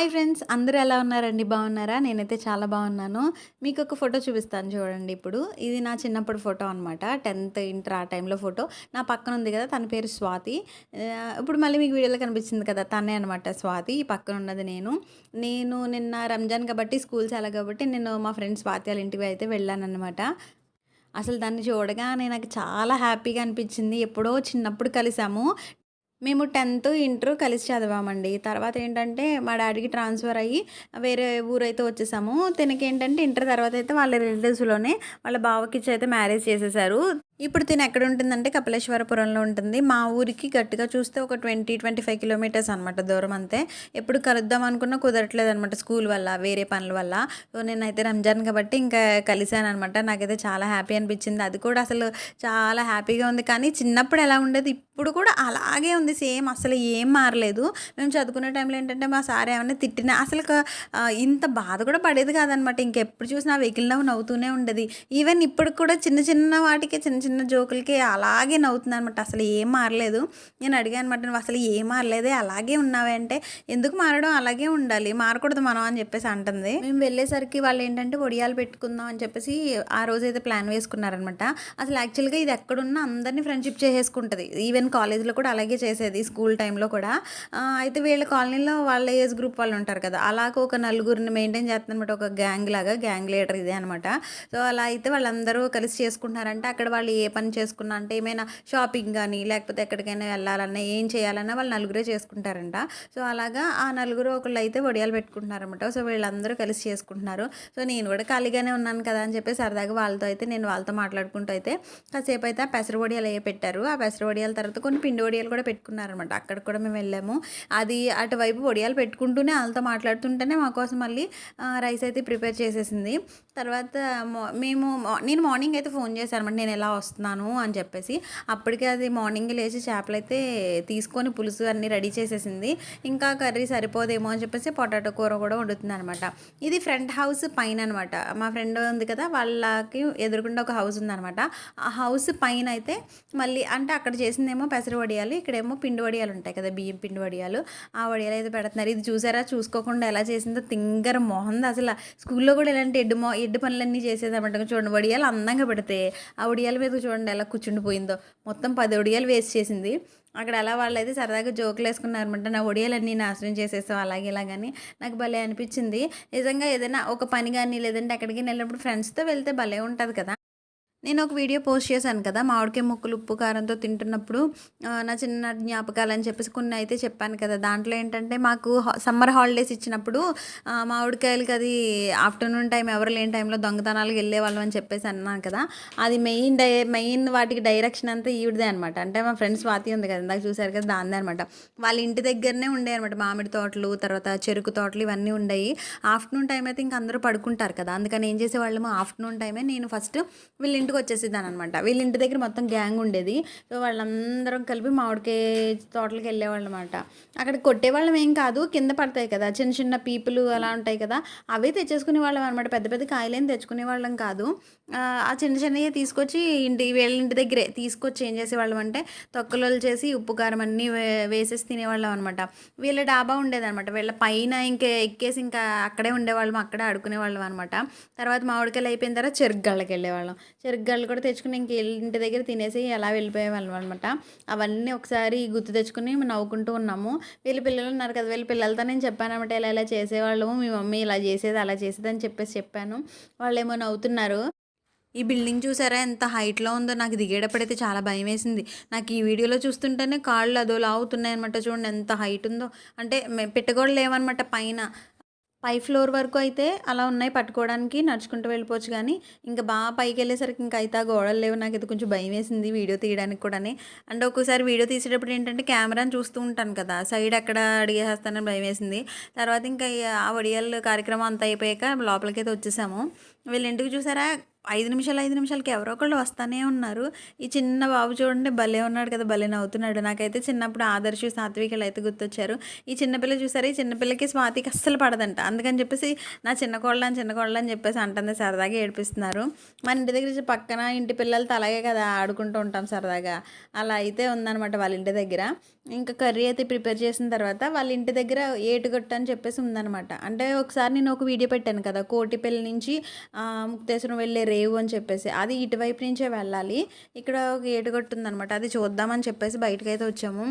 Hi friends అందరూ ఎలా ఉన్నారండి? బాగున్నారా? నేనైతే చాలా బాగున్నాను. మీకు ఒక ఫోటో చూపిస్తాను చూడండి ఇప్పుడు. ఇది నా చిన్నప్పుడు ఫోటో అనమాట టెన్త్ ఇంటర్ ఆ టైంలో ఫోటో. నా పక్కన ఉంది కదా తన పేరు స్వాతి. ఇప్పుడు మళ్ళీ మీకు వీడియోలో కనిపించింది కదా తనే అనమాట స్వాతి. ఈ పక్కన ఉన్నది నేను. నేను నిన్న రంజాన్ కాబట్టి స్కూల్ చాలా కాబట్టి నేను మా ఫ్రెండ్ స్వాతి వాళ్ళ ఇంటికి అయితే వెళ్ళాను అనమాట అసలు దాన్ని చూడగానే నాకు చాలా హ్యాపీగా అనిపించింది. ఎప్పుడో చిన్నప్పుడు కలిసాము. మేము టెన్త్ ఇంటర్ కలిసి చదివామండి. తర్వాత ఏంటంటే మా డాడీకి ట్రాన్స్ఫర్ అయ్యి వేరే ఊరైతే వచ్చేసాము. తనకి ఏంటంటే ఇంటర్ తర్వాత అయితే వాళ్ళ రిలేటివ్స్లోనే వాళ్ళ బావకి అయితే మ్యారేజ్ చేసేసారు. ఇప్పుడు తిన ఎక్కడ ఉంటుందంటే కపిలేశ్వరపురంలో ఉంటుంది. మా ఊరికి గట్టిగా చూస్తే ఒక ట్వంటీ ట్వంటీ ఫైవ్ కిలోమీటర్స్ అనమాట దూరం అంతే. ఎప్పుడు కలుద్దాం అనుకున్నా కుదరట్లేదు అనమాట స్కూల్ వల్ల వేరే పనుల వల్ల. సో నేనైతే రంజాన్ కాబట్టి ఇంకా కలిశాను అనమాట నాకైతే చాలా హ్యాపీ అనిపించింది. అది కూడా అసలు చాలా హ్యాపీగా ఉంది. కానీ చిన్నప్పుడు ఎలా ఉండేది? ఇప్పుడు కూడా అలాగే ఉంది. సేమ్ అసలు ఏం మారలేదు. మేము చదువుకునే టైంలో ఏంటంటే మా సార్ ఏమైనా తిట్టినా అసలు ఇంత బాధ కూడా పడేది కాదనమాట ఇంకెప్పుడు చూసినా వెహికల్ నవ్వు నవ్వుతూనే ఉండేది. ఈవెన్ ఇప్పుడు కూడా చిన్న చిన్న వాటికి చిన్న చిన్న చిన్న జోకులకి అలాగే నవ్వుతుంది అనమాట అసలు ఏం మారలేదు. నేను అడిగాను అనమాట నువ్వు అసలు ఏం మారలేదే? అలాగే ఉన్నావే అంటే ఎందుకు మారడం? అలాగే ఉండాలి. మారకూడదు మనం అని చెప్పేసి అంటుంది. మేము వెళ్ళేసరికి వాళ్ళు ఏంటంటే ఒడియాలు పెట్టుకుందాం అని చెప్పేసి ఆ రోజు అయితే ప్లాన్ వేసుకున్నారనమాట అసలు యాక్చువల్గా ఇది ఎక్కడున్నా అందరినీ ఫ్రెండ్షిప్ చేసేసుకుంటుంది. ఈవెన్ కాలేజ్లో కూడా అలాగే చేసేది స్కూల్ టైంలో కూడా. అయితే వీళ్ళ కాలనీలో వాళ్ళ ఏజ్ గ్రూప్ వాళ్ళు ఉంటారు కదా అలాగ ఒక నలుగురిని మెయింటైన్ చేస్తారనమాట ఒక గ్యాంగ్ లాగా గ్యాంగ్ లీడర్ ఇదే అనమాట సో అలా అయితే వాళ్ళందరూ కలిసి చేసుకుంటున్నారంటే అక్కడ వాళ్ళు ఏ ఏ పని చేసుకున్నా అంటే ఏమైనా షాపింగ్ కానీ లేకపోతే ఎక్కడికైనా వెళ్ళాలన్నా ఏం చేయాలన్నా వాళ్ళు నలుగురే చేసుకుంటారంట. సో అలాగా ఆ నలుగురు ఒకళ్ళు అయితే వడియాలు పెట్టుకుంటున్నారన్నమాట. సో వీళ్ళందరూ కలిసి చేసుకుంటున్నారు. సో నేను కూడా ఖాళీగానే ఉన్నాను కదా అని చెప్పి సరదాగా వాళ్ళతో అయితే నేను వాళ్ళతో మాట్లాడుకుంటూ అయితే కాసేపు అయితే ఆ పెసర వడియాలు అయ్యే పెట్టారు. ఆ పెసర వడియాల తర్వాత కొన్ని పిండి వడియాలు కూడా పెట్టుకున్నారనమాట అక్కడ కూడా మేము వెళ్ళాము. అది అటువైపు వడియాలు పెట్టుకుంటూనే వాళ్ళతో మాట్లాడుతుంటేనే మా కోసం మళ్ళీ రైస్ అయితే ప్రిపేర్ చేసేసింది. తర్వాత మేము నేను మార్నింగ్ అయితే ఫోన్ చేశాను అనమాట నేను ఎలా వస్తున్నాను అని చెప్పేసి. అప్పటికే అది మార్నింగ్ లేచి చేపలు అయితే తీసుకొని పులుసు అన్నీ రెడీ చేసేసింది. ఇంకా కర్రీ సరిపోదేమో అని చెప్పేసి పొటాటో కూర కూడా వండుతుంది అనమాట. ఇది ఫ్రంట్ హౌస్ పైన అనమాట. మా ఫ్రెండ్ ఉంది కదా వాళ్ళకి ఎదురుకుండా ఒక హౌస్ ఉందనమాట ఆ హౌస్ పైన అయితే మళ్ళీ అంటే అక్కడ చేసిందేమో పెసర వడియాలు ఇక్కడేమో పిండి వడియాలు ఉంటాయి కదా బియ్యం పిండి వడియాలు. ఆ వడియాలు అయితే పెడుతున్నారు. ఇది చూసారా? చూసుకోకుండా ఎలా చేసిందో తింగర మొహంది అసలు. స్కూల్లో కూడా ఇలాంటి ఎడ్డు మొ ఎడ్డు పనులన్నీ చేసేదన్నమాట చూడండి వడియాలు అందంగా పెడితే ఆ వడియాల మీద చూడండి ఎలా కూర్చుండిపోయిందో మొత్తం పది వడియాలు వేస్ట్ చేసింది. అక్కడ అలా వాళ్ళైతే సరదాగా జోకులు వేసుకున్నారనమాట నా ఒడియాలన్నీ నాశనం చేసేసావు అలాగే ఇలాగని. నాకు భలే అనిపించింది. నిజంగా ఏదైనా ఒక పని కానీ లేదంటే ఎక్కడికి వెళ్ళినప్పుడు ఫ్రెండ్స్తో వెళ్తే భలే ఉంటుంది కదా. నేను ఒక వీడియో పోస్ట్ చేశాను కదా మామిడికాయ ముక్కలు ఉప్పు కారంతో తింటున్నప్పుడు నా చిన్న జ్ఞాపకాలు అని చెప్పేసి కొన్ని అయితే చెప్పాను కదా. దాంట్లో ఏంటంటే మాకు సమ్మర్ హాలిడేస్ ఇచ్చినప్పుడు మామిడికాయలకి అది ఆఫ్టర్నూన్ టైం ఎవరు లేని టైంలో దొంగతనాలకు వెళ్ళేవాళ్ళం అని చెప్పేసి అన్నాను కదా. అది మెయిన్ డై మెయిన్ వాటికి డైరెక్షన్ అంతా ఈవిడదే అనమాట అంటే మా ఫ్రెండ్స్ స్వాతి ఉంది కదా ఇందాక చూసారు కదా దాందే అనమాట వాళ్ళ ఇంటి దగ్గరనే ఉండే అనమాట మామిడి తోటలు తర్వాత చెరుకు తోటలు ఇవన్నీ ఉండేవి ఆఫ్టర్నూన్ టైం అయితే ఇంక అందరూ పడుకుంటారు కదా అందుకని ఏం చేసేవాళ్ళము ఆఫ్టర్నూన్ టైమే నేను ఫస్ట్ వీళ్ళ ఇంటికి వచ్చేసేదాని అనమాట వీళ్ళ ఇంటి దగ్గర మొత్తం గ్యాంగ్ ఉండేది. సో వాళ్ళందరం కలిపి మామిడికాయ తోటలకు వెళ్ళేవాళ్ళం అనమాట అక్కడ కొట్టేవాళ్ళం ఏం కాదు కింద పడతాయి కదా చిన్న చిన్న పీపులు అలా ఉంటాయి కదా అవే తెచ్చేసుకునే వాళ్ళం అనమాట పెద్ద పెద్ద కాయలేం తెచ్చుకునే వాళ్ళం కాదు. ఆ, చిన్న చిన్నవి తీసుకొచ్చి ఇంటి వీళ్ళ ఇంటి దగ్గరే తీసుకొచ్చి ఏం చేసేవాళ్ళం అంటే తొక్కలు చేసి ఉప్పు కారం అన్నీ వే- వేసేసి తినేవాళ్ళం అనమాట వీళ్ళ డాబా ఉండేదన్నమాట. వీళ్ళ పైన ఇంకా ఎక్కేసి ఇంకా అక్కడే ఉండేవాళ్ళం అక్కడే ఆడుకునేవాళ్ళం అనమాట తర్వాత మామిడికాయలు అయిపోయిన తర్వాత చెరుగ్గళ్ళకి వెళ్ళేవాళ్ళం. చెరుగ్గళ్ళు కూడా తెచ్చుకుని ఇంక ఇంటి దగ్గర తినేసి అలా వెళ్ళిపోయేవాళ్ళం అనమాట అవన్నీ ఒకసారి గుర్తు తెచ్చుకుని నవ్వుకుంటూ ఉన్నాము. వీళ్ళ పిల్లలు ఉన్నారు కదా వీళ్ళ పిల్లలతో నేను చెప్పాను అనమాట ఇలా ఇలా చేసేవాళ్ళము మీ మమ్మీ ఇలా చేసేది అలా చేసేది అని చెప్పేసి చెప్పాను. వాళ్ళు ఏమో నవ్వుతున్నారు. ఈ బిల్డింగ్ చూసారా ఎంత హైట్లో ఉందో నాకు దిగేటప్పుడైతే చాలా భయం వేసింది. నాకు ఈ వీడియోలో చూస్తుంటేనే కాళ్ళు అదోలా అవుతున్నాయి అనమాట చూడండి ఎంత హైట్ ఉందో. అంటే పెట్టగోడలు లేవన్నమాట పైన. పై ఫ్లోర్ వరకు అయితే అలా ఉన్నాయి పట్టుకోవడానికి నడుచుకుంటూ వెళ్ళిపోవచ్చు కానీ ఇంకా బాగా పైకి వెళ్ళేసరికి ఇంకా అయితే ఆ గోడలు లేవు. నాకు ఇది కొంచెం భయం వేసింది వీడియో తీయడానికి కూడా అంటే ఒక్కోసారి వీడియో తీసేటప్పుడు ఏంటంటే కెమెరాని చూస్తూ ఉంటాను కదా సైడ్ ఎక్కడ అడిగేసేస్తానని భయం వేసింది. తర్వాత ఇంకా ఆ వడియాల కార్యక్రమం అంతా అయిపోయాక లోపలికైతే వచ్చేసాము. వీళ్ళ ఇంటికి చూసారా? ఐదు నిమిషాలు ఐదు నిమిషాలకి ఎవరో ఒకళ్ళు వస్తానే ఉన్నారు. ఈ చిన్న బాబు చూడండి భలే ఉన్నాడు కదా భలే నవ్వుతున్నాడు. నాకైతే చిన్నప్పుడు ఆదర్శ సాత్వికలు అయితే గుర్తొచ్చారు. ఈ చిన్నపిల్ల చూసారు? ఈ చిన్నపిల్లకి స్వాతికి అస్సలు పడదంట. అందుకని చెప్పేసి నా చిన్న కోళ్ళ అని చిన్న కోళ్ళ అని చెప్పేసి అంటుంది సరదాగా ఏడిపిస్తున్నారు. మన ఇంటి దగ్గర పక్కన ఇంటి పిల్లలతో అలాగే కదా ఆడుకుంటూ ఉంటాం సరదాగా. అలా అయితే ఉందన్నమాట వాళ్ళ ఇంటి దగ్గర. ఇంకా కర్రీ అయితే ప్రిపేర్ చేసిన తర్వాత వాళ్ళ ఇంటి దగ్గర ఏటుగట్టు అని చెప్పేసి ఉందన్నమాట. అంటే ఒకసారి నేను ఒక వీడియో పెట్టాను కదా కోటిపల్లి నుంచి ముక్తేశ్వరం వెళ్ళే రేవు అని చెప్పేసి. అది ఇటువైపు నుంచే వెళ్ళాలి. ఇక్కడ ఒక ఏటుగట్టు అనమాట అది చూద్దామని చెప్పేసి బయటకు అయితే వచ్చాము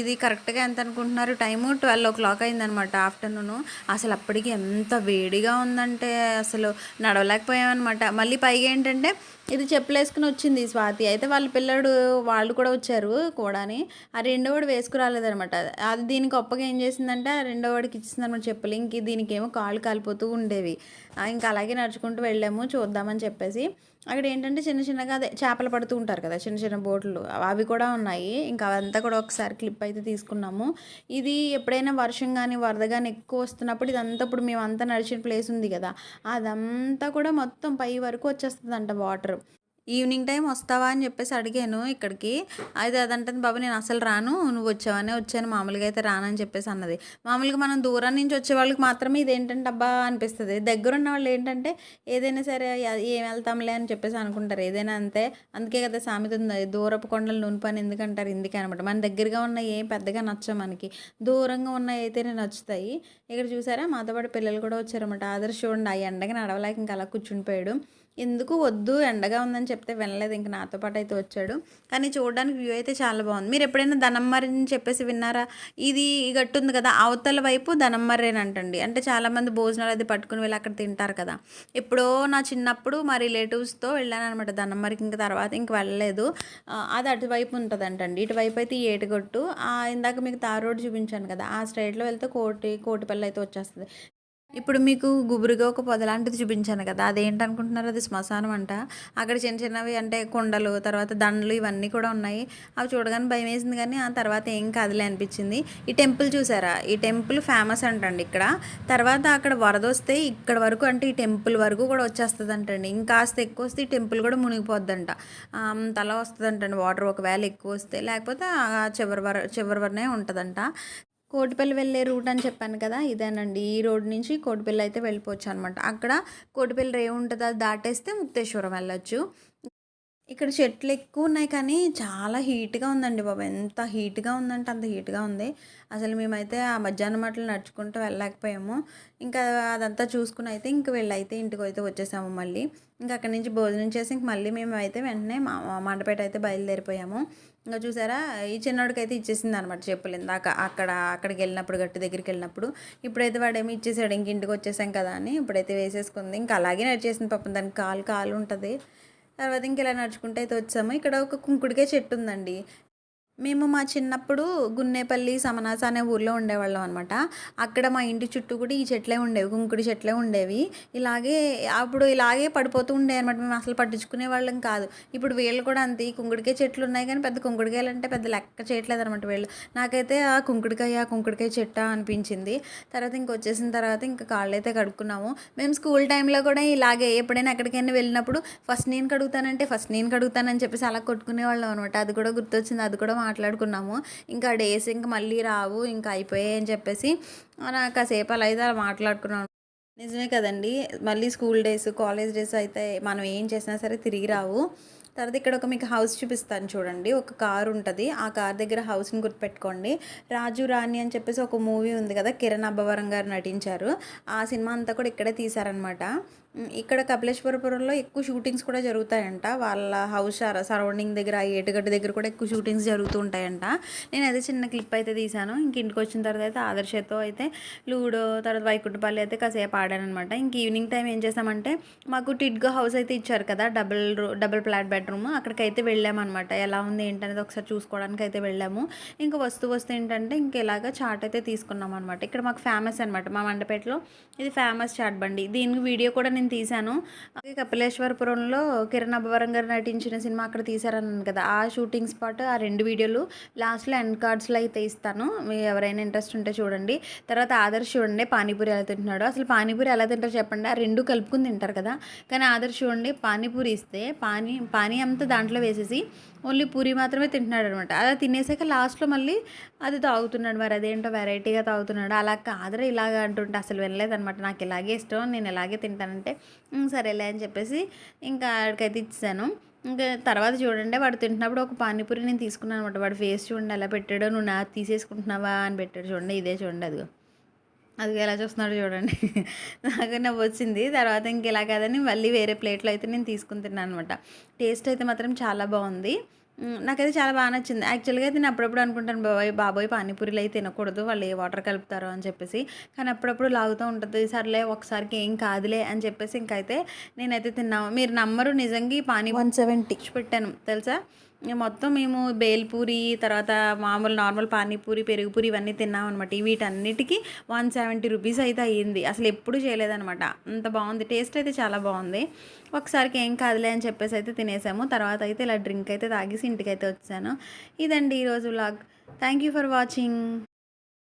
ఇది కరెక్ట్గా ఎంత అనుకుంటున్నారు? టైము ట్వెల్వ్ ఓ క్లాక్ అయిందనమాట ఆఫ్టర్నూన్. అసలు అప్పటికి ఎంత వేడిగా ఉందంటే అసలు నడవలేకపోయామన్నమాట. మళ్ళీ పైగా ఏంటంటే ఇది చెప్పులు వేసుకుని వచ్చింది స్వాతి. అయితే వాళ్ళ పిల్లడు వాళ్ళు కూడా వచ్చారు కూడాని. ఆ రెండో వాడు వేసుకురాలేదనమాట అది దీనికి గొప్పగా ఏం చేసిందంటే ఆ రెండో వాడికి ఇచ్చిందనమాట చెప్పులు. ఇంక దీనికి ఏమో కాళ్ళు కాలిపోతూ ఉండేవి. ఇంకా అలాగే నడుచుకుంటూ వెళ్ళాము. చూద్దామని అని చెప్పేసి అక్కడ ఏంటంటే చిన్న చిన్నగా అదే చేపలు పడుతూ ఉంటారు కదా చిన్న చిన్న బోట్లు అవి కూడా ఉన్నాయి. ఇంకా అవంతా కూడా ఒకసారి క్లిప్ అయితే తీసుకున్నాము. ఇది ఎప్పుడైనా వర్షం కానీ వరద కానీ ఎక్కువ వస్తున్నప్పుడు ఇదంతా ఇప్పుడు మేము అంతా నడిచిన ప్లేస్ ఉంది కదా అదంతా కూడా మొత్తం పై వరకు వచ్చేస్తుందంట వాటర్. ఈవినింగ్ టైం వస్తావా అని చెప్పేసి అడిగాను ఇక్కడికి. అయితే అదంటుంది బాబు నేను అసలు రాను నువ్వు వచ్చావనే వచ్చాను మామూలుగా అయితే రానని చెప్పేసి అన్నది. మామూలుగా మనం దూరం నుంచి వచ్చే వాళ్ళకి మాత్రమే ఇది ఏంటంటే అబ్బా అనిపిస్తుంది. దగ్గర ఉన్న వాళ్ళు ఏంటంటే ఏదైనా సరే ఏం వెళ్తాంలే అని చెప్పేసి అనుకుంటారు. ఏదైనా అంతే. అందుకే కదా సామెత ఉంది దూరపు కొండలు నూనె పని ఎందుకంటారు? ఇందుకే అనమాట మన దగ్గరగా ఉన్న ఏం పెద్దగా నచ్చవు మనకి. దూరంగా ఉన్న అయితేనే నచ్చుతాయి. ఇక్కడ చూసారా? మాతో పాటు పిల్లలు కూడా వచ్చారన్నమాట. ఆదర్శ చూడండి ఆ ఎండగా నడవలేక ఇంకా అలా కూర్చునిపోయాడు ఎందుకు వద్దు? ఎండగా ఉందని చెప్తే వినలేదు. ఇంక నాతో పాటు అయితే వచ్చాడు. కానీ చూడడానికి వ్యూ అయితే చాలా బాగుంది. మీరు ఎప్పుడైనా దనమ్మరి అని చెప్పేసి విన్నారా? ఇది గట్టుంది గట్టు ఉంది కదా అవతల వైపు దనమ్మరేనంటండి అంటే చాలామంది భోజనాలు అది పట్టుకుని వెళ్ళి అక్కడ తింటారు కదా. ఎప్పుడో నా చిన్నప్పుడు మా రిలేటివ్స్తో వెళ్ళాను అనమాట దనమ్మరికి ఇంకా తర్వాత ఇంక వెళ్ళలేదు. అది అటువైపు ఉంటుందంటండి. ఇటువైపు అయితే ఏటుగొట్టు. ఆ, ఇందాక మీకు తార్ చూపించాను కదా. ఆ స్ట్రైట్లో వెళ్తే కోటి కోటిపల్లి అయితే వచ్చేస్తుంది. ఇప్పుడు మీకు గుబురుగా ఒక పొద లాంటిది చూపించాను కదా అదేంటనుకుంటున్నారు? అది శ్మశానం అంట. అక్కడ చిన్న చిన్నవి అంటే కుండలు తర్వాత దండలు ఇవన్నీ కూడా ఉన్నాయి. అవి చూడగానే భయం వేసింది కానీ ఆ తర్వాత ఏం కాదులే అనిపించింది. ఈ టెంపుల్ చూసారా? ఈ టెంపుల్ ఫేమస్ అంటండి ఇక్కడ. తర్వాత అక్కడ వరద వస్తే ఇక్కడ వరకు అంటే ఈ టెంపుల్ వరకు కూడా వచ్చేస్తుంది అంటండి ఇంకాస్త ఎక్కువ వస్తే ఈ టెంపుల్ కూడా మునిగిపోద్దంట. అంతలా వస్తుందంటండి. వాటర్ ఒకవేళ ఎక్కువ వస్తే లేకపోతే చివరి వర చివరి వరనే ఉంటుందంట. కోటిపల్లి వెళ్ళే రూట్ అని చెప్పాను కదా ఇదేనండి. ఈ రోడ్ నుంచి కోటిపల్లి అయితే వెళ్ళిపోవచ్చు అనమాట అక్కడ కోటిపల్లి రేవు ఉంటుంది అది దాటేస్తే ముక్తేశ్వరం వెళ్ళొచ్చు. ఇక్కడ చెట్లు ఎక్కువ ఉన్నాయి కానీ చాలా హీట్గా ఉందండి బాబు. ఎంత హీట్గా ఉందంటే అంత హీట్గా ఉంది. అసలు మేమైతే ఆ మధ్యాహ్నం అట్లు నడుచుకుంటూ వెళ్ళలేకపోయాము. ఇంకా అదంతా చూసుకుని అయితే ఇంక వెళ్ళైతే ఇంటికి అయితే వచ్చేసాము మళ్ళీ. ఇంకా అక్కడి నుంచి భోజనం చేసి ఇంక మళ్ళీ మేము అయితే వెంటనే మా మండపేట అయితే బయలుదేరిపోయాము. ఇంకా చూసారా ఈ చిన్నోడికి అయితే ఇచ్చేసింది అనమాట చెప్పులు ఇందాక. అక్కడ అక్కడికి వెళ్ళినప్పుడు గట్టి దగ్గరికి వెళ్ళినప్పుడు. ఇప్పుడైతే వాడేమో ఇచ్చేసాడు ఇంక ఇంటికి వచ్చేసాం కదా అని. ఇప్పుడైతే వేసేసుకుంది. ఇంకా అలాగే నడిచేసింది పాపం దానికి కాలు కాలు ఉంటుంది. తర్వాత ఇంక ఇలా నడుచుకుంటే అయితే వచ్చాము. ఇక్కడ ఒక కుంకుడికాయ చెట్టు ఉందండి. మేము మా చిన్నప్పుడు గున్నేపల్లి సమనాస అనే ఊర్లో ఉండేవాళ్ళం అనమాట అక్కడ మా ఇంటి చుట్టూ కూడా ఈ చెట్లే ఉండేవి కుంకుడి చెట్లే ఉండేవి. ఇలాగే అప్పుడు ఇలాగే పడిపోతూ ఉండేవి అనమాట మేము అసలు పట్టించుకునే వాళ్ళం కాదు. ఇప్పుడు వీళ్ళు కూడా అంతే ఈ కుంకుడికాయ చెట్లు ఉన్నాయి కానీ పెద్ద కుంకుడికాయలు అంటే పెద్ద లెక్క చేయట్లేదు అనమాట వీళ్ళు. నాకైతే ఆ కుంకుడికాయ ఆ కుంకుడికాయ చెట్ట అనిపించింది. తర్వాత ఇంక వచ్చేసిన తర్వాత ఇంకా కాళ్ళు అయితే కడుక్కున్నాము. మేము స్కూల్ టైంలో కూడా ఇలాగే ఎప్పుడైనా ఎక్కడికైనా వెళ్ళినప్పుడు ఫస్ట్ నేను కడుగుతానంటే ఫస్ట్ నేను కడుగుతానని చెప్పేసి అలా కొట్టుకునే వాళ్ళం అనమాట అది కూడా గుర్తొచ్చింది అది కూడా మాట్లాడుకున్నాము. ఇంకా డేస్ ఇంకా మళ్ళీ రావు ఇంకా అయిపోయాయి అని చెప్పేసి అలా కాసేపు అలా అయితే అలా మాట్లాడుకున్నాం నిజమే కదండి. మళ్ళీ స్కూల్ డేస్ కాలేజ్ డేస్ అయితే మనం ఏం చేసినా సరే తిరిగి రావు. తర్వాత ఇక్కడ ఒక మీకు హౌస్ చూపిస్తాను చూడండి. ఒక కార్ ఉంటుంది. ఆ కార్ దగ్గర హౌస్ని గుర్తుపెట్టుకోండి. రాజు రాణి అని చెప్పేసి ఒక మూవీ ఉంది కదా కిరణ్ అబ్బవరం గారు నటించారు. ఆ సినిమా అంతా కూడా ఇక్కడే తీశారనమాట ఇక్కడ కపిలేశ్వరపురంలో ఎక్కువ షూటింగ్స్ కూడా జరుగుతాయంట. వాళ్ళ హౌస్ సరౌండింగ్ దగ్గర ఏటగడ్డ ఏటుగడ్డ దగ్గర కూడా ఎక్కువ షూటింగ్స్ జరుగుతూ ఉంటాయంట. నేను అయితే చిన్న క్లిప్ అయితే తీశాను. ఇంక ఇంటికి వచ్చిన తర్వాత అయితే ఆదర్శతో అయితే లూడో తర్వాత వైకుంఠపల్లి అయితే కాసేపు ఆడాను అనమాట ఇంక ఈవినింగ్ టైం ఏం చేసామంటే మాకు టిడ్గో హౌస్ అయితే ఇచ్చారు కదా డబుల్ డబుల్ ఫ్లాట్ బెడ్రూమ్ అక్కడికైతే వెళ్ళామన్నమాట. ఎలా ఉంది ఏంటనేది ఒకసారి చూసుకోవడానికి అయితే వెళ్ళాము. ఇంకా వస్తూ వస్తూ ఏంటంటే ఇంక ఇలాగ చాట్ అయితే తీసుకున్నాం అనమాట ఇక్కడ మాకు ఫేమస్ అనమాట మా మండపేటలో ఇది ఫేమస్ చాట్ బండి. దీనికి వీడియో కూడా నేను తీశాను. అలాగే కపిలేశ్వరపురంలో కిరణ్ అబ్బవరం గారు నటించిన సినిమా అక్కడ తీశారన్నాను కదా. ఆ షూటింగ్ స్పాట్ ఆ రెండు వీడియోలు లాస్ట్లో ఎండ్ కార్డ్స్లో అయితే ఇస్తాను. మీరు ఎవరైనా ఇంట్రెస్ట్ ఉంటే చూడండి. తర్వాత ఆదర్శ్ చూడండి పానీపూరి ఎలా తింటున్నాడు. అసలు పానీపూరి ఎలా తింటారో చెప్పండి. ఆ రెండు కలుపుకుని తింటారు కదా. కానీ ఆదర్శ్ చూడండి పానీపూరి ఇస్తే పానీ పానీ అంతా దాంట్లో వేసేసి ఓన్లీ పూరి మాత్రమే తింటున్నాడు అనమాట అలా తినేసాక లాస్ట్లో మళ్ళీ అది తాగుతున్నాడు మరి అదేంటో వెరైటీగా తాగుతున్నాడు. అలా కాదురా ఇలాగ అంటుంటే అసలు వెళ్ళలేదనమాట నాకు ఇలాగే ఇష్టం నేను ఇలాగే తింటానంటే సరేలే అని చెప్పేసి ఇంకా ఆడికైతే ఇచ్చాను ఇంకా తర్వాత చూడండి వాడు తింటున్నప్పుడు ఒక పానీపూరి నేను తీసుకున్నాను అనమాట వాడు ఫేస్ చూడండి ఎలా పెట్టాడో నువ్వు నా తీసేసుకుంటున్నావా అని పెట్టాడు. చూడండి ఇదే చూడండి అదిగో. అది ఎలా చూస్తున్నాడు చూడండి. నాకు నవ్వు వచ్చింది. తర్వాత ఇంక ఇలా కాదని మళ్ళీ వేరే ప్లేట్లో అయితే నేను తీసుకుని తిన్నాను అనమాట టేస్ట్ అయితే మాత్రం చాలా బాగుంది. నాకైతే చాలా బాగా నచ్చింది. యాక్చువల్గా అయితే నేను అప్పుడప్పుడు అనుకుంటాను బాబాయ్ బాబోయ్ పానీపూరీలు అయితే తినకూడదు వాళ్ళు ఏ వాటర్ కలుపుతారో అని చెప్పేసి. కానీ అప్పుడప్పుడు లాగుతూ ఉంటుంది సర్లే ఒకసారికి ఏం కాదులే అని చెప్పేసి ఇంకైతే నేనైతే తిన్నాము మీరు నమ్మరు నిజంగా ఈ పానీ వన్ సెవెంటీ. పెట్టాను. తెలుసా? మొత్తం మేము బేల్పూరి తర్వాత మామూలు నార్మల్ పానీపూరి పెరుగుపూరి ఇవన్నీ తిన్నాం అనమాట వీటన్నిటికీ వన్ సెవెంటీ రూపీస్ అయితే అయ్యింది. అసలు ఎప్పుడు చేయలేదనమాట అంత బాగుంది. టేస్ట్ అయితే చాలా బాగుంది. ఒకసారికి ఏం కాదులే అని చెప్పేసి అయితే తినేసాము. తర్వాత అయితే ఇలా డ్రింక్ అయితే తాగేసి ఇంటికి అయితే వచ్చాను. ఇదండి ఈరోజు vlog thank you for watching